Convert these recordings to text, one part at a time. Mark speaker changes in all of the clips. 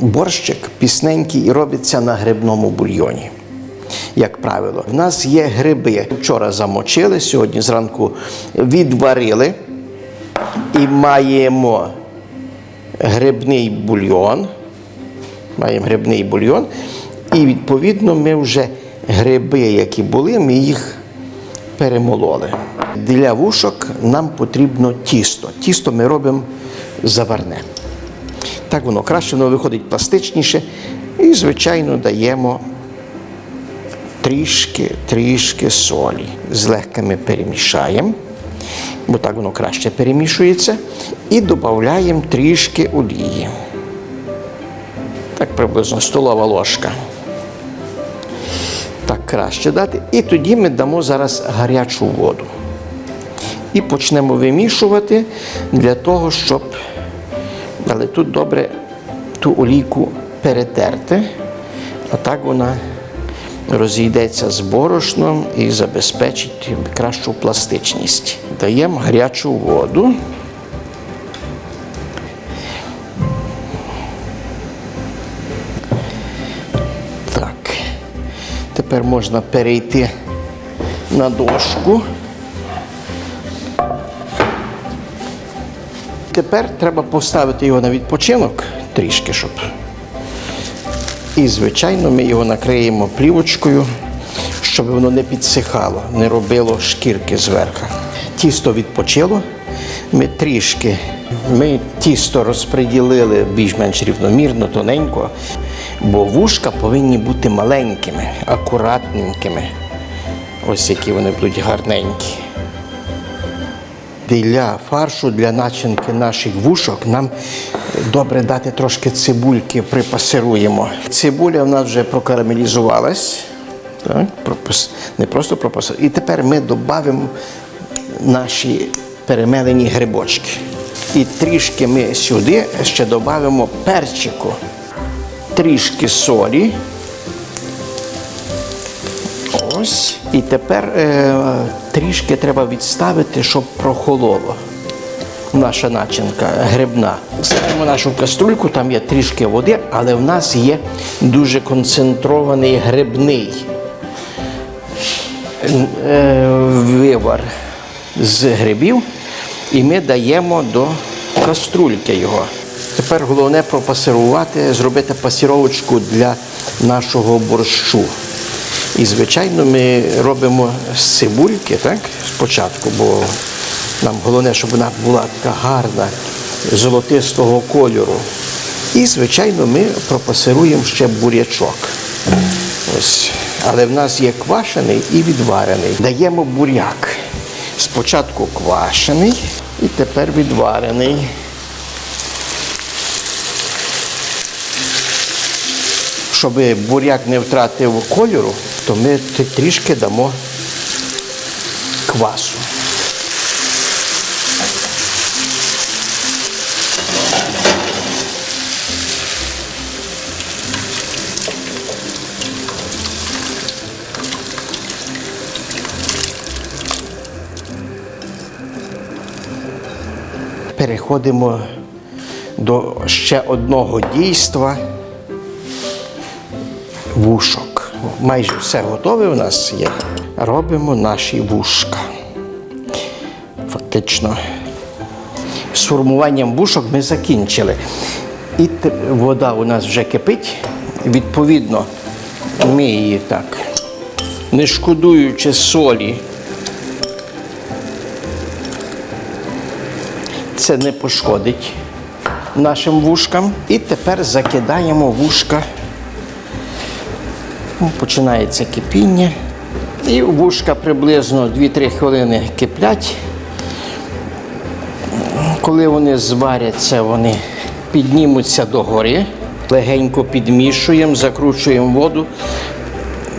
Speaker 1: борщик пісненький і робиться на грибному бульйоні. Як правило, в нас є гриби. Вчора замочили, сьогодні зранку відварили і маємо грибний бульйон. Маємо грибний бульйон. І відповідно ми вже гриби, які були, ми їх перемололи. Для вушок нам потрібно тісто. Тісто ми робимо заварне. Так воно краще, воно виходить пластичніше. І, звичайно, даємо трішки, трішки солі. Злегка ми перемішаємо, бо так воно краще перемішується. І додаємо трішки олії. Так приблизно столова ложка. Так краще дати. І тоді ми дамо зараз гарячу воду. І почнемо вимішувати для того, щоб. Але тут добре ту олійку перетерти, а так вона розійдеться з борошном і забезпечить кращу пластичність. Даємо гарячу воду. Так. Тепер можна перейти на дошку. Тепер треба поставити його на відпочинок трішки, щоб. І, звичайно, ми його накриємо плівочкою, щоб воно не підсихало, не робило шкірки зверху. Тісто відпочило. Ми трішки ми тісто розподілили більш-менш рівномірно, тоненько, бо вушка повинні бути маленькими, акуратненькими. Ось які вони будуть гарненькі. Для фаршу, для начинки наших вушок нам добре дати трошки цибульки, припасируємо. Цибуля в нас вже прокарамелізувалась. Так, не просто пропасируємо. І тепер ми додамо наші перемелені грибочки. І трішки ми сюди ще додамо перчику, трішки солі. Ось. І тепер е, трішки треба відставити, щоб прохололо. Наша начинка грибна. Ставимо нашу каструльку, там є трішки води, але в нас є дуже концентрований грибний е, вивар з грибів, і ми даємо до каструльки його. Тепер головне пропасирувати, зробити пасіровочку для нашого борщу. І, звичайно, ми робимо з цибульки, так, спочатку, бо нам головне, щоб вона була така гарна, золотистого кольору. І, звичайно, ми пропасируємо ще бурячок. Ось. Але в нас є квашений і відварений. Даємо буряк. Спочатку квашений і тепер відварений. Щоб буряк не втратив кольору, то ми трішки дамо квасу. Переходимо до ще одного дійства вушок. Майже все готове у нас є. Робимо наші вушка. Фактично, з формуванням вушок ми закінчили. І вода у нас вже кипить. Відповідно, ми її так, не шкодуючи солі, це не пошкодить нашим вушкам. І тепер закидаємо вушка Починається кипіння. І вушка приблизно 2-3 хвилини киплять. Коли вони зваряться, вони піднімуться догори, легенько підмішуємо, закручуємо воду,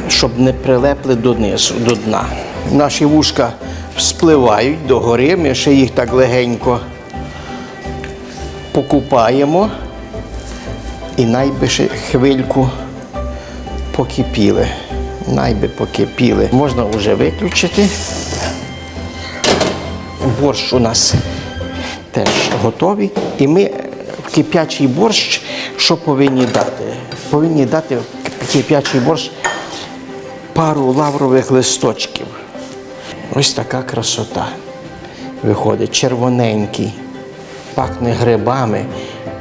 Speaker 1: щоб не прилепли донизу, до дна. Наші вушка спливають догори, ми ще їх так легенько покупаємо і найби ще хвильку покипіли. Найби покипіли. Можна вже виключити. Борщ у нас теж готовий. І ми в кип'ячий борщ, що повинні дати? Повинні дати в кип'ячий борщ пару лаврових листочків. Ось така красота. Виходить червоненький, пахне грибами,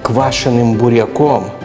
Speaker 1: квашеним буряком.